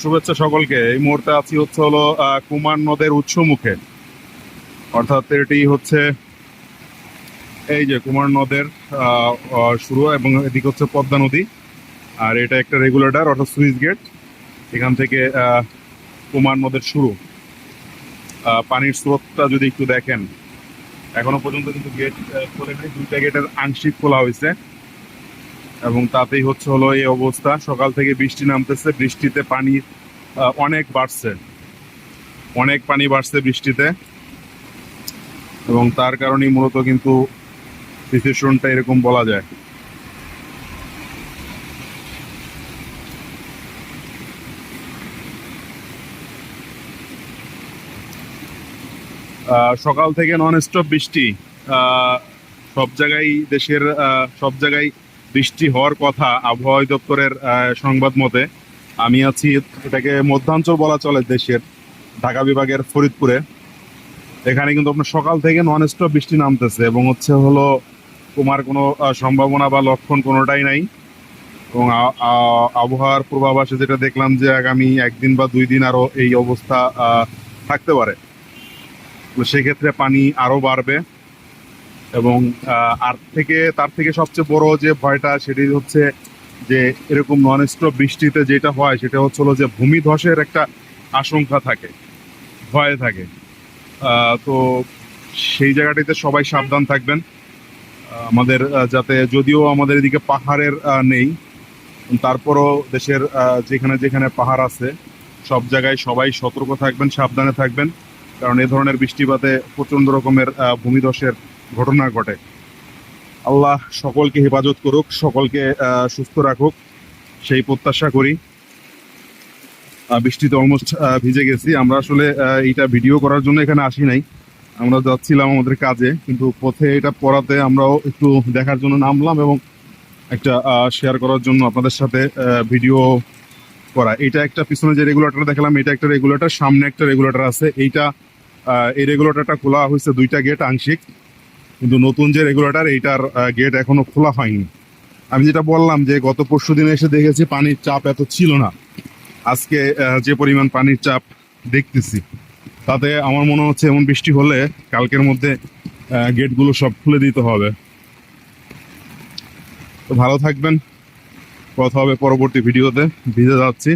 শুভেচ্ছা সকলকে। এই মুহূর্তে আছি হচ্ছে হলো কুমার নদের উৎস মুখে। অর্থাৎ এটি হচ্ছে এই যে কুমার নদের শুরু এবং এদিকে হচ্ছে পদ্মা নদী। আর এটা একটা রেগুলেটর অর্থাৎ সুইচ গেট। এখান থেকে কুমার নদের শুরু। পানির স্রোতটা যদি একটু দেখেন। এখনও পর্যন্ত কিন্তু গেট খোলেনি দুইটা গেটের আংশিক খোলা হয়েছে। এবং তাতেই হচ্ছে হলো এই অবস্থা। সকাল থেকে বৃষ্টি নামতেছে, বৃষ্টিতে পানি অনেক বাড়ছে। অনেক পানি বাড়ছে বৃষ্টিতে। এবং তার কারণেই মূলত কিন্তু সিচুয়েশনটা এরকম বলা যায়। সকাল থেকে নন স্টপ বৃষ্টি সব জায়গায় দেশের সব জায়গায় বৃষ্টি হওয়ার কথা আবহাওয়া দপ্তরের সংবাদ মতে, আমি আছি এটাকে মধ্যাঞ্চল বলা চলে দেশের, ঢাকা বিভাগের ফরিদপুরে। এখানে কিন্তু আপনার সকাল থেকে নন স্টপ বৃষ্টি নামতেছে এবং হচ্ছে হলো তোমার কোনো সম্ভাবনা বা লক্ষণ কোনোটাই নাই। এবং আবহাওয়ার পূর্বাভাসে যেটা দেখলাম যে আগামী একদিন বা দুই দিন আরও এই অবস্থা থাকতে পারে। সেক্ষেত্রে পানি আরও বাড়বে। এবং আর থেকে, তার থেকে সবচেয়ে বড় যে ভয়টা সেটি হচ্ছে যে, এরকম নন স্টপ বৃষ্টিতে যেটা হয়, সেটা হচ্ছে হলো যে ভূমিধসের একটা আশঙ্কা থাকে, ভয় থাকে। তো সেই জায়গাটিতে সবাই সাবধান থাকবেন। আমাদের যাতে যদিও আমাদের এদিকে পাহাড়ের নেই, তারপরও দেশের যেখানে যেখানে পাহাড় আছে, সব জায়গায় সবাই সতর্ক থাকবেন, সাবধানে থাকবেন। কারণ এ ধরনের বৃষ্টিপাতে প্রচণ্ড রকমের ভূমিধসের ঘটনা ঘটে। আল্লাহ সকলকে হেফাজত করুক, সকলকে সুস্থ রাখুক। সেই প্রত্যাশা করি। বৃষ্টিতে অলমোস্ট ভিজে গেছি। আমরা আসলে এইটা ভিডিও করার জন্য এখানে আসি নাই। আমরা যাচ্ছিলাম আমাদের কাজে, কিন্তু পথে এটা পড়াতে আমরাও একটু দেখার জন্য নামলাম এবং একটা শেয়ার করার জন্য আপনাদের সাথে ভিডিও করা। এটা একটা পিছনে যে রেগুলেটর দেখালাম, এটা একটা রেগুলেটর সামনে একটা রেগুলেটর আছে। এইটা এই রেগুলেটরটা খোলা হয়েছে দুইটা গেট আংশিক। কিন্তু নতুন যে রেগুলেটর এইটার গেট এখনও খোলা হয়নি। আমি যেটা বললাম যে গত পরশু দিনে এসে দেখেছি পানির চাপ এত ছিল না। আজকে যে পরিমাণ পানির চাপ দেখতেছি। তাতে আমার মনে হচ্ছে এমন বৃষ্টি হলে কালকের মধ্যে গেটগুলো সব খুলে দিতে হবে। তো ভালো থাকবেন। কথা হবে পরবর্তী ভিডিওতে। ভিজে যাচ্ছি।